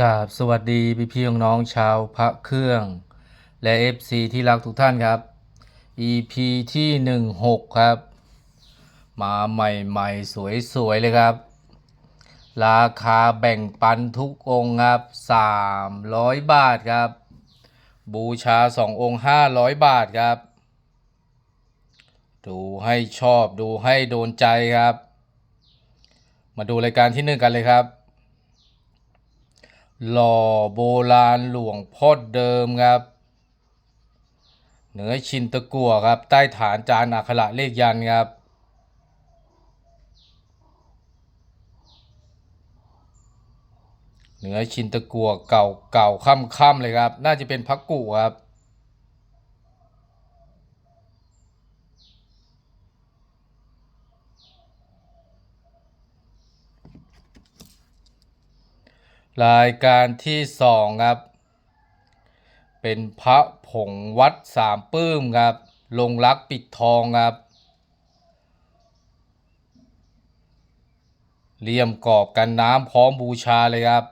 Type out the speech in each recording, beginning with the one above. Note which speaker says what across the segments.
Speaker 1: กราบสวัสดีพี่พี่น้องๆชาวพระเครื่อง และ FC ที่รักทุกท่านครับ EP ที่ 16 ครับ มาใหม่ๆ สวย ๆ เลยครับ ราคาแบ่งปันทุกองค์ครับ 300 บาทครับ บูชา 2 องค์ 500 บาทครับ ดูให้ชอบดูให้โดนใจครับ มาดูรายการที่หนึ่งกันเลยครับ หล่อโบราณหลวงพ่อเดิมครับ เหนือชินตะกัวครับ ใต้ฐานจานอักขระเลขยันครับเหนือชินตะกัวเก่าเก่าค่ำค่ำๆเลยครับ น่าจะเป็นพักกุครับ รายการที่สองครับ เป็นพระผงวัดสามปื้มครับ ลงรักปิดทองครับเลี่ยมกรอบกันน้ำพร้อมบูชาเลยครับ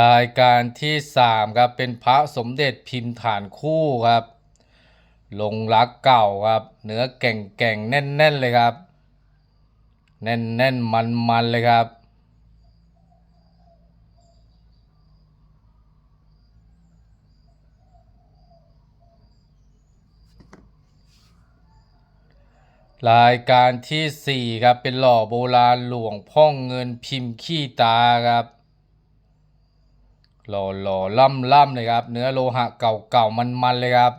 Speaker 1: รายการที่สามครับ เป็นพระสมเด็จพิมพ์ฐานคู่ครับ ลงรักเก่าครับ เนื้อแก่งแก่งๆแน่นแน่นๆเลยครับ แน่นแน่นมันมันๆเลยครับ รายการที่สี่ครับ เป็นหล่อโบราณหลวงพ่องเงินพิมพ์ขี้ตาครับหล่อหล่อล่ำล่ำเลยครับ เนื้อโลหะเก่าเก่ามันมันๆเลยครับ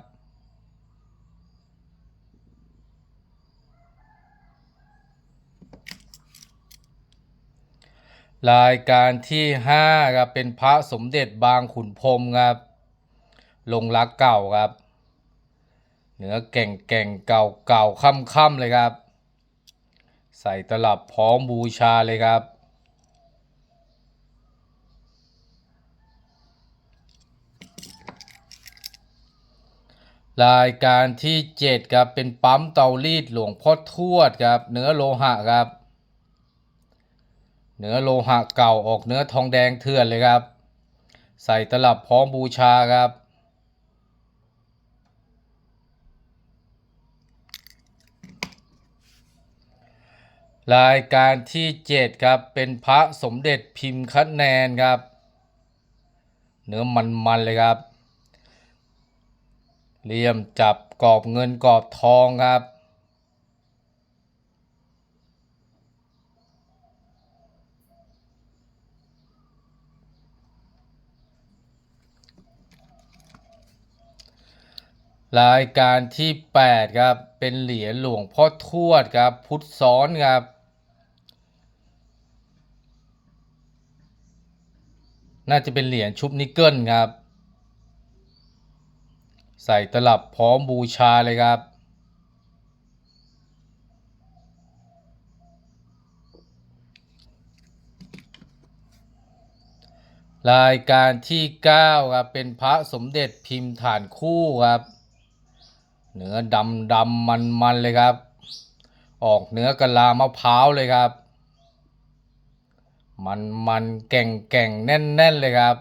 Speaker 1: รายการที่ห้าครับเป็นพระสมเด็จบางขุนพรมครับ ลงรักเก่าครับ เนื้อแก่งแก่งเก่าเก่าค่ำค่ำเลยครับ ใส่ตลับพร้อมบูชาเลยครับ รายการที่เจ็ดครับเป็นปั๊มเตารีดหลวงพ่อทวดครับ เนื้อโลหะครับ เนื้อโลหะเก่าออกเนื้อทองแดงเถื่อนเลยครับ ใส่ตลับพร้อมบูชาครับรายการที่เจ็ดครับ เป็นพระสมเด็จพิมพ์คะแนนครับ เนื้อมันๆเลยครับเหลี่ยมจับกรอบเงินกรอบทองครับ รายการที่ 8 ครับ เป็นเหรียญหลวงพ่อทวดครับ พุทธซ้อนครับ น่าจะเป็นเหรียญชุบนิกเกิลครับ ใส่ตลับพร้อมบูชาเลยครับ รายการที่ 9 ครับ เป็นพระสมเด็จพิมพ์ฐานคู่ครับ เนื้อดำดำมันมันเลยครับ ออกเนื้อกะลามะพร้าวเลยครับ มันมันแก่งแก่งแน่นแน่นเลยครับ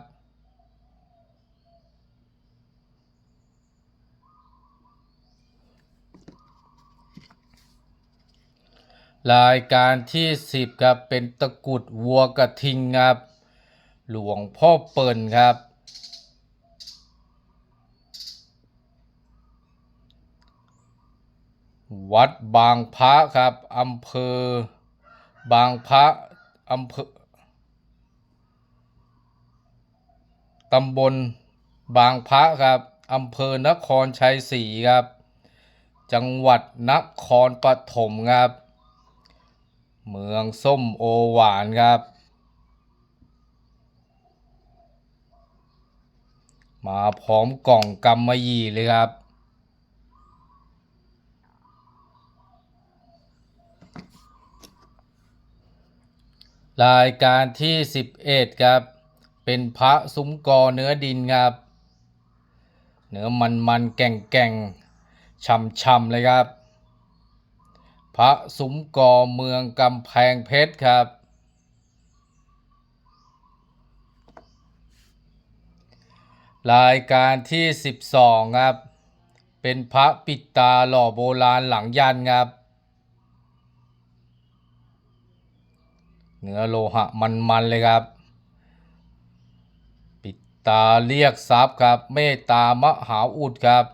Speaker 1: รายการที่10ครับเป็นตะกรุดวัวกระทิงครับ หลวงพ่อเปิ่นครับ วัดบางพระครับอำเภอ บางพระอำเภอตำบลบางพระครับอำเภอนครชัยศรีครับ จังหวัดนครปฐมครับ เมืองส้มโอหวานครับ มาพร้อมกล่องกำมะหยี่เลยครับ รายการที่ 11 ครับ เป็นพระซุ้มกอเนื้อดินครับ เนื้อมันมันๆแก่งแก่งช่ำๆเลยครับ พระสุมกอเมืองกำแพงเพชรครับ รายการที่ 12 ครับ เป็นพระปิดตาหล่อโบราณหลังยันครับ เนื้อโลหะมันๆเลยครับ ปิดตาเรียกทรัพย์ครับ เมตตามหาอุดครับ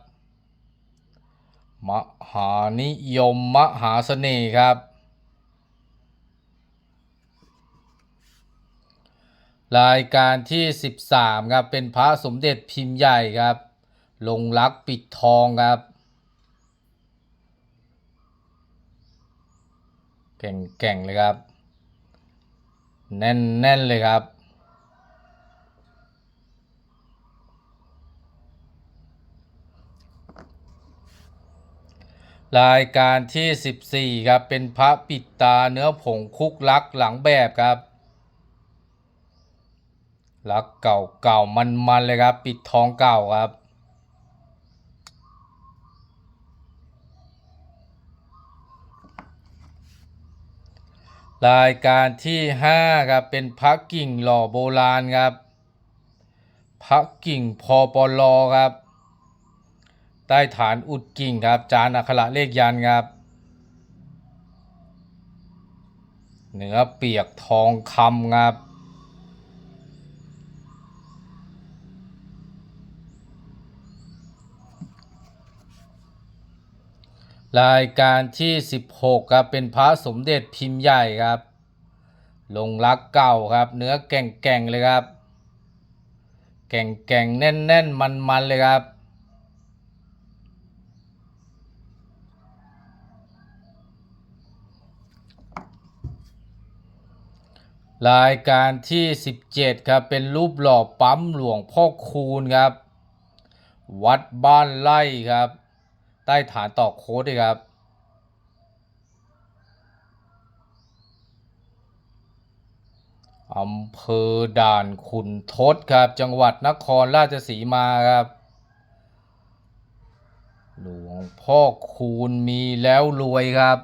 Speaker 1: มหานิยมมหาเสน่ห์ครับ รายการที่ 13ครับเป็นพระสมเด็จพิมพ์ใหญ่ครับ ลงรักปิดทองครับเก่งๆเลยครับ แน่น ๆ เลยครับ รายการที่ 14 ครับ เป็นพระปิดตาเนื้อผงคุกลักหลังแบบครับ ลักเก่าเก่ามันๆเลยครับ ปิดทองเก่าครับ รายการที่5ครับเป็นพระกิ่งหล่อโบราณครับพระกิ่งพอปลอครับใต้ฐานอุดกิ่งครับ จานอักขระเลขยันครับเนื้อเปียกทองคำครับ รายการที่ 16ครับเป็นพระสมเด็จพิมพ์ใหญ่ครับ ลงรักเก่าครับ เนื้อแก่งๆเลยครับ แก่งๆแน่นๆมันๆเลยครับ รายการที่ 17ครับเป็นรูปหล่อปั๊มหลวงพ่อคูณครับ วัดบ้านไร่ครับ ใต้ฐานต่อโค้ดด้วยครับ อำเภอด่านขุนทดครับ จังหวัดนครราชสีมาครับ หลวงพ่อคูณมีแล้วรวยครับ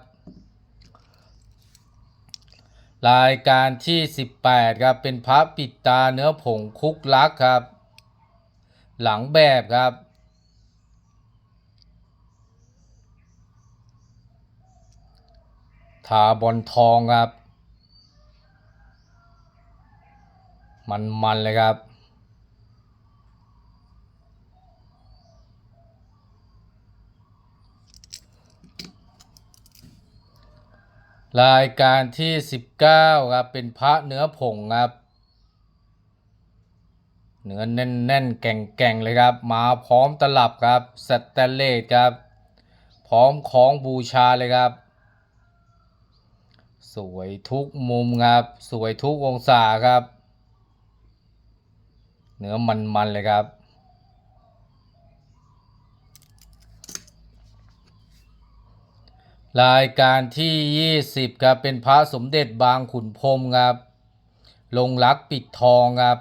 Speaker 1: รายการที่ 18 ครับ เป็นพระปิดตาเนื้อผงคุกลักครับ หลังแบบครับ ทาบอลทองครับ มันมันๆเลยครับ รายการที่ 19 ครับ เป็นพระเนื้อผงครับเนื้อแน่นๆแก่งๆเลยครับ มาพร้อมตลับครับสแตนเลสครับ พร้อมของบูชาเลยครับ สวยทุกมุมครับ สวยทุกองศาครับ เนื้อมันๆเลยครับรายการที่ 20 ครับ เป็นพระสมเด็จบางขุนพรมครับ ลงรักปิดทองครับ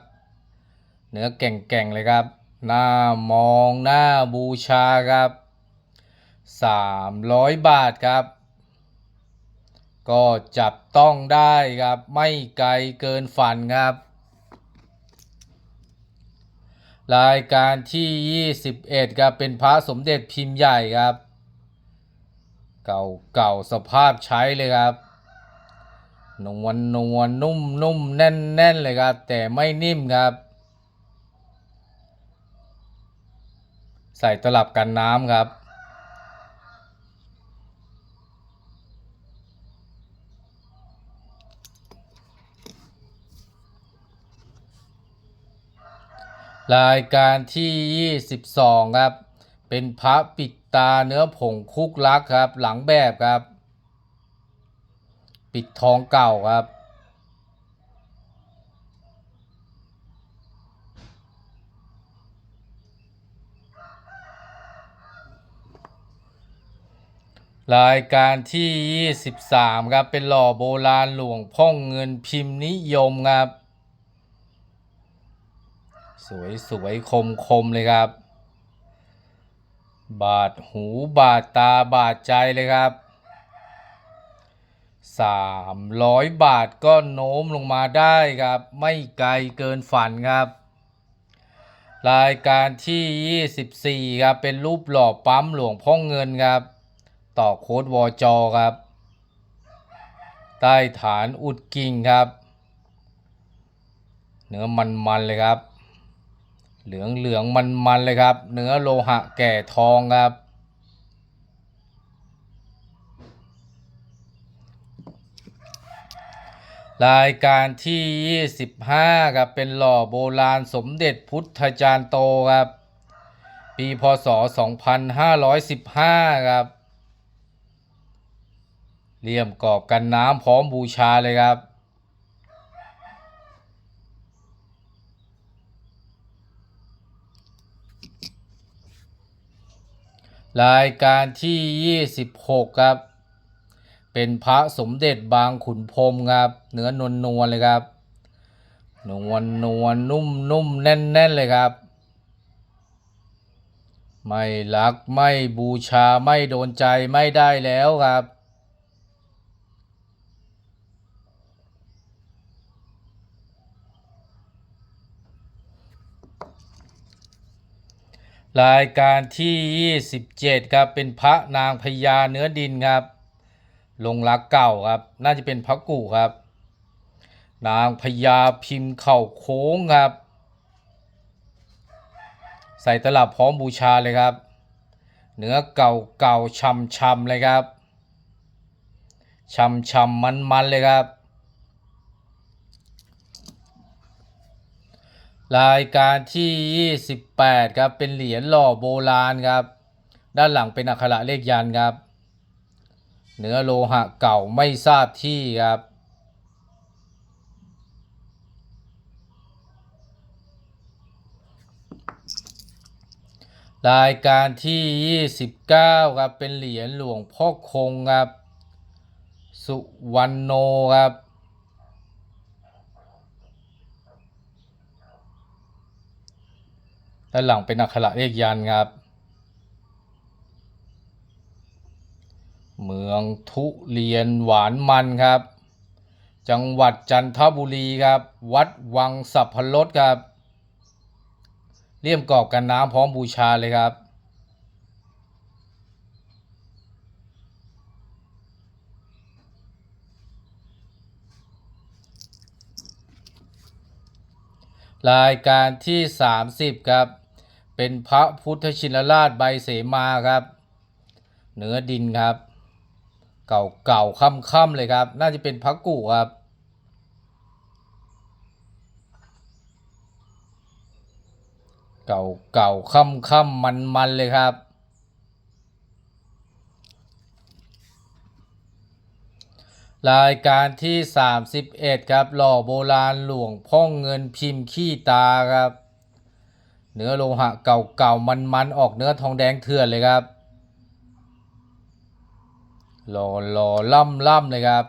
Speaker 1: เนื้อแก่งๆเลยครับ หน้ามองหน้าบูชาครับ 300 บาทครับ ก็จับต้องได้ครับ ไม่ไกลเกินฝันครับ รายการที่ 21ครับเป็นพระสมเด็จพิมพ์ใหญ่ครับ เก่าเก่าสภาพใช้เลยครับนวลนวลนุ่มนุ่มแน่นแน่นเลยครับ แต่ไม่นิ่มครับ ใส่ตลับกันน้ำครับ รายการที่ 22 ครับ เป็นพระปิดตาเนื้อผงคุกลักครับ หลังแบบครับ ปิดทองเก่าครับ รายการที่ 23 ครับ เป็นหล่อโบราณหลวงพ่องเงินพิมพ์นิยมครับ สวยสวยคมคมเลยครับ บาดหูบาดตาบาดใจเลยครับ 300 บาทก็โน้มลงมาได้ครับ ไม่ไกลเกินฝันครับ รายการที่ 24 ครับ เป็นรูปหล่อปั๊มหลวงพ่อเงินครับ ต่อโค้ดวอจอครับ ใต้ฐานอุดกิ่งครับ เนื้อมันๆเลยครับ เหลืองเหลืองมันมันเลยครับ เนื้อโลหะแก่ทองครับ รายการที่ 25ครับเป็นหล่อโบราณสมเด็จพุทธจารย์โตครับ ปีพศ 2515 ครับเลี่ยมกรอบกันน้ำพร้อมบูชาเลยครับ รายการที่ 26 ครับ เป็นพระสมเด็จบางขุนพรมครับเนื้อนวลนวลเลยครับนวลนวลนุ่มนุ่มแน่นแน่นเลยครับ ไม่รักไม่บูชาไม่โดนใจไม่ได้แล้วครับ รายการที่ 27 ครับ เป็นพระนางพญาเนื้อดินครับ ลงรักเก่าครับ น่าจะเป็นพระกู่ครับ นางพญาพิมพ์เข่าโค้งครับ ใส่ตลับพร้อมบูชาเลยครับ เนื้อเก่าเก่าช่ำช่ำเลยครับช่ำช่ำมันมันเลยครับ รายการที่ 28 ครับ เป็นเหรียญหล่อโบราณครับ ด้านหลังเป็นอักขระเลขยันครับ เนื้อโลหะเก่าไม่ทราบที่ครับ รายการที่ 29 ครับ เป็นเหรียญหลวงพ่อคงครับ สุวรรณโนครับ ด้านหลังเป็นอักขระเลขยันครับ เมืองทุเรียนหวานมันครับ จังหวัดจันทบุรีครับ วัดวังสัพพรสครับเลี่ยมกรอบกันน้ำพร้อมบูชาเลยครับรายการที่ 30 ครับ เป็นพระพุทธชินราชใบเสมาครับ เนื้อดินครับ เก่าเก่าค่ำค่ำๆเลยครับ น่าจะเป็นพระกุครับ เก่าเก่าค่ำค่ำมันมันๆเลยครับ รายการที่ 31 ครับ หล่อโบราณหลวงพ่อเงินพิมพ์ขี้ตาครับ เนื้อโลหะเก่าเก่ามันมันๆออกเนื้อทองแดงเถื่อนเลยครับหล่อหล่อล่ำล่ำเลยครับ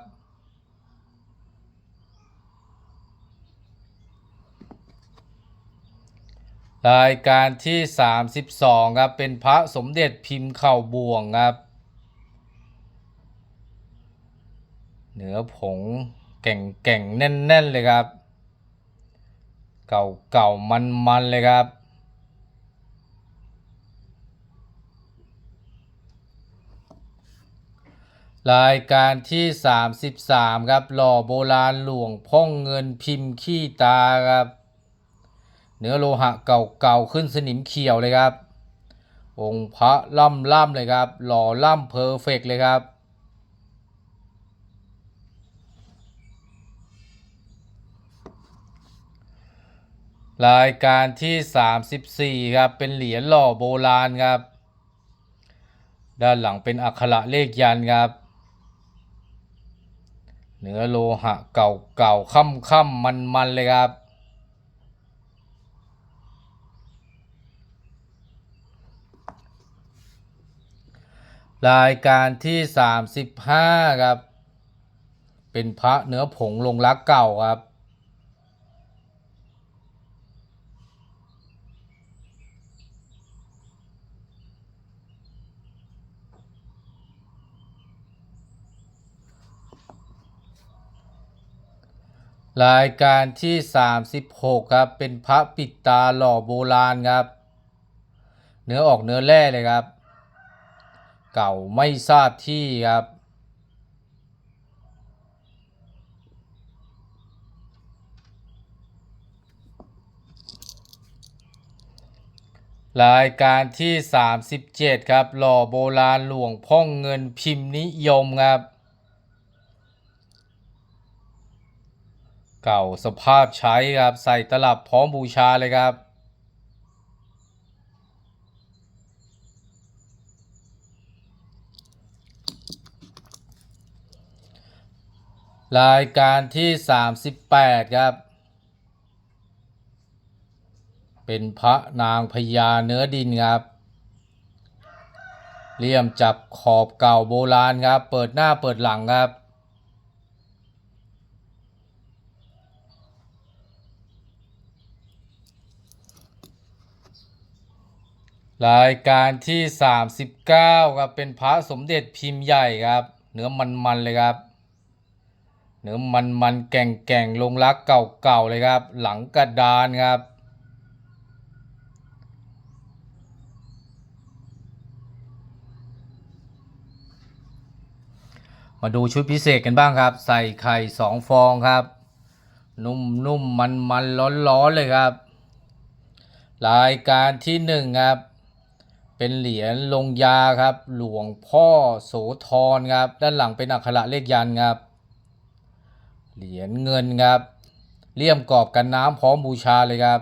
Speaker 1: รายการที่ 32 ครับ เป็นพระสมเด็จพิมพ์เข่าบ่วงครับเนื้อผงแก่งแก่งแน่นแน่น ๆ เลยครับ เก่าเก่ามันมันๆเลยครับ รายการที่ 33 ครับ หล่อโบราณหลวงพ่องเงินพิมพ์ขี้ตาครับ เนื้อโลหะเก่าๆขึ้นสนิมเขียวเลยครับ องค์พระล่ำล่ำๆเลยครับ หล่อล่ำเพอร์เฟกต์เลยครับรายการที่ 34 ครับ เป็นเหรียญหล่อโบราณครับ ด้านหลังเป็นอักขระเลขยันครับ เนื้อโลหะเก่าเก่าค่ำค่ำมันมันๆเลยครับ รายการที่ 35 ครับ เป็นพระเนื้อผงลงรักเก่าครับ รายการที่ 36 ครับ เป็นพระปิดตาหล่อโบราณครับ เนื้อออกเนื้อแร่เลยครับ เก่าไม่ทราบที่ครับ รายการที่ 37 ครับ หล่อโบราณหลวงพ่องเงินพิมพ์นิยมครับ เก่าสภาพใช้ครับ ใส่ตลับพร้อมบูชาเลยครับ รายการที่ 38 ครับ เป็นพระนางพญาเนื้อดินครับเลี่ยมจับขอบเก่าโบราณครับ เปิดหน้าเปิดหลังครับ รายการที่ 39ครับเป็นพระสมเด็จพิมพ์ใหญ่ครับ เนื้อมันๆเลยครับ เนื้อมันๆแก่งๆลงรักเก่าๆเลยครับ หลังกระดานครับ มาดูชุดพิเศษกันบ้างครับ ใส่ไข่สองฟองครับ นุ่มนุ่มมันมันร้อนร้อนๆเลยครับ รายการที่หนึ่งครับ เป็นเหรียญลงยาครับ หลวงพ่อโสธรครับ ด้านหลังเป็นอักขระเลขยันครับ เหรียญเงินครับเลี่ยมกรอบกันน้ำพร้อมบูชาเลยครับ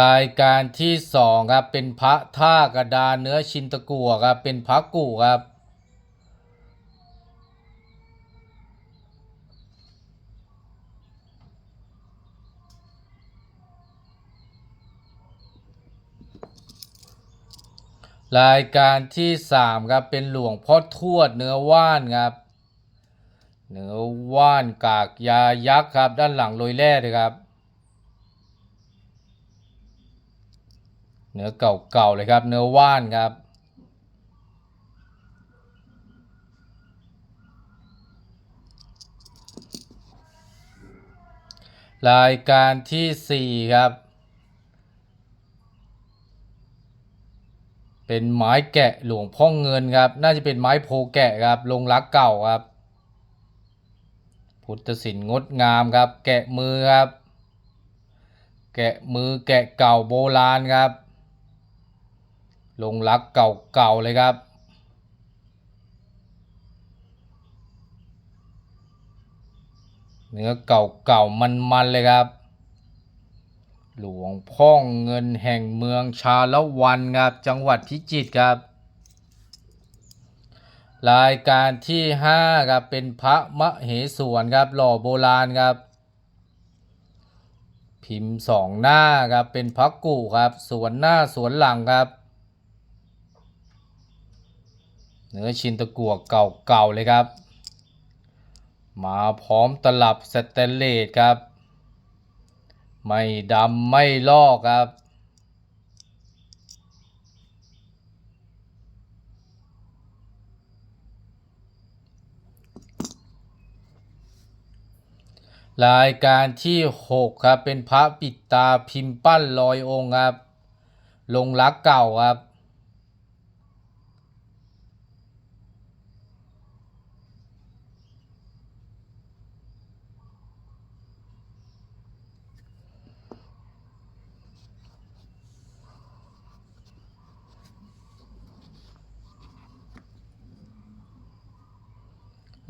Speaker 1: รายการที่สองครับเป็นพระท่ากระดานเนื้อชินตะกัวครับเป็นพระกู่ครับ รายการที่สามครับเป็นหลวงพ่อทวดเนื้อว่านครับ เนื้อว่านกากยายักษ์ครับ ด้านหลังโรยแร่เลยครับ เนื้อเก่าๆเลยครับ เนื้อว่านครับรายการที่สี่ครับ เป็นไม้แกะหลวงพ่อเงินครับ น่าจะเป็นไม้โพแกะครับ ลงรักเก่าครับ พุทธศิลป์งดงามครับ แกะมือครับ แกะมือแกะเก่าโบราณครับ ลงรักเก่าๆเลยครับเนื้อเก่าๆมันๆเลยครับ หลวงพ่อเงินแห่งเมืองชาละวันครับจังหวัดพิจิตรครับ รายการที่ห้าครับเป็นพระมเหสวนครับหล่อโบราณครับ พิมพ์สองหน้าครับเป็นพระกู่ครับสวนหน้าสวนหลังครับ เนื้อชินตะกั่วเก่าๆเลยครับ มาพร้อมตลับสแตนเลสครับ ไม่ดำไม่ลอกครับ รายการที่หกครับ เป็นพระปิดตาพิมพ์ปั้นลอยองค์ครับ ลงรักเก่าครับ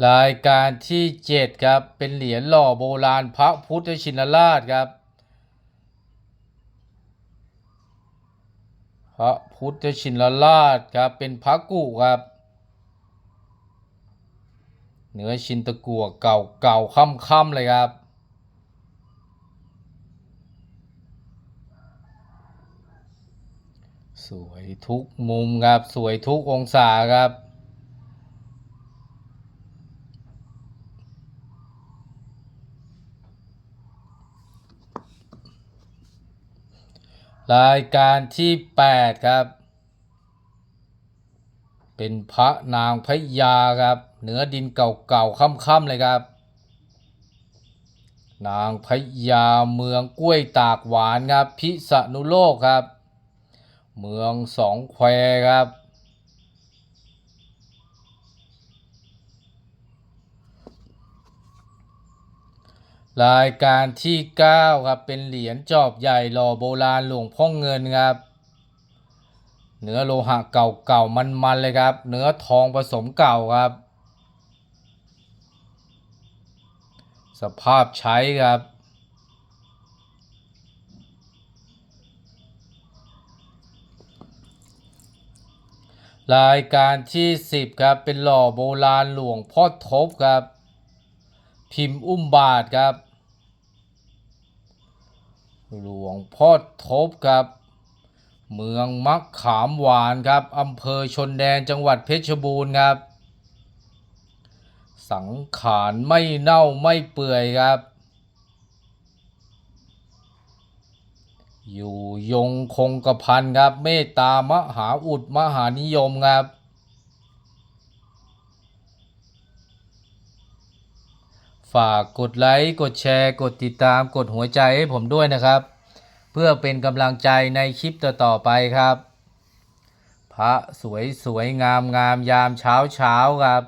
Speaker 1: รายการที่เจ็ดครับ เป็นเหรียญหล่อโบราณพระพุทธชินราชครับ พระพุทธชินราชครับ เป็นพระกุครับ เนื้อชินตะกัวเก่าเก่าค่ำค่ำเลยครับ สวยทุกมุมครับ สวยทุกองศาครับ รายการที่ 8 ครับ เป็นพระนางพญาครับ เหนือดินเก่าๆค่ำๆเลยครับ นางพญาเมืองกล้วยตากหวานครับ พิษณุโลกครับ เมืองสองแควครับ รายการที่ 9 ครับ เป็นเหรียญจอบใหญ่หล่อโบราณหลวงพ่อเงินครับ เนื้อโลหะเก่าๆมันๆเลยครับ เนื้อทองผสมเก่าครับ สภาพใช้ครับ รายการที่ 10 ครับ เป็นหล่อโบราณหลวงพ่อทบครับ พิมพ์อุ้มบาทครับ หลวงพ่อทบครับ เมืองมะขามหวานครับอำเภอชนแดนจังหวัดเพชรบูรณ์ครับ สังขารไม่เน่าไม่เปื่อยครับ อยู่ยงคงกระพันครับ เมตตามหาอุดมหานิยมครับ ฝากกดไลค์กดแชร์ กดติดตามกดหัวใจให้ผมด้วยนะครับ เพื่อเป็นกำลังใจในคลิปต่อๆไปครับ พระสวยสวยงามงามยามเช้าเช้าครับ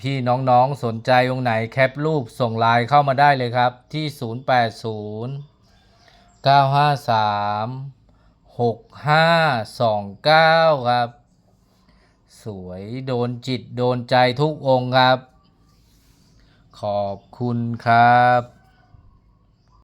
Speaker 1: พี่ๆน้องๆสนใจองค์ไหนแคปรูปส่งไลน์เข้ามาได้เลยครับ ที่ 080 953 6529 ครับ สวยโดนจิตโดนใจทุกองค์ครับ ขอบคุณครับ